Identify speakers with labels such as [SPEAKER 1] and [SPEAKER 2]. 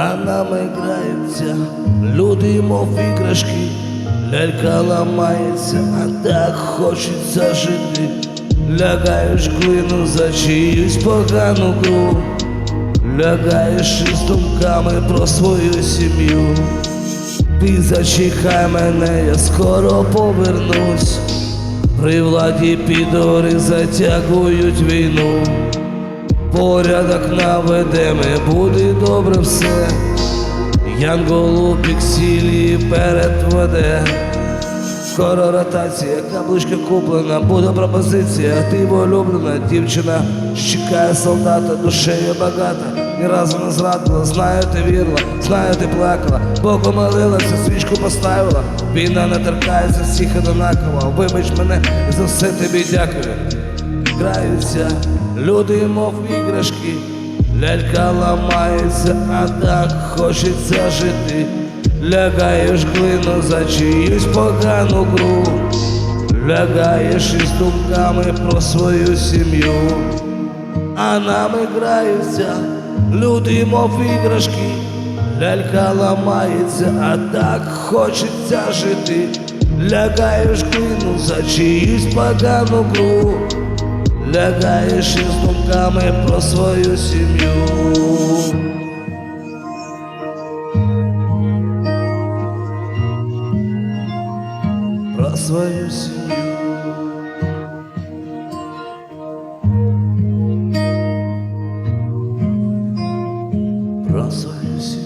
[SPEAKER 1] а нами граються люди, мов іграшки, лялька ламається, а так хочеться жити. Лягаєш клину за чиюсь погану гру, лягаєш із думками про свою сім'ю. Ти зачекай мене, я скоро повернусь. При владі підори затягують війну. Порядок наведемо, буде добре все. Янголу піксілі передведе. Скоро ротація, каблучка куплена, буде пропозиція. Ти улюблена дівчина, чекає солдата, душею багата. Ні разу не зрадила, знаю, ти вірила, знаю, ти плакала, Богу молилася, свічку поставила. Війна не торкається всіх одинаково. Вибач мене і за все тобі дякую. Граються люди, мов іграшки, лялька ламається, а так хочеться жити. Лягаєш глину за чиюсь погану гру, лягаєш із думками про свою сім'ю, а нами граються люди, мов іграшки, лялька ламається, а так хочеться жити. Лягаєш глину за чиюсь погану гру, Гадаешь издумками про свою семью. Про свою семью. Про свою семью.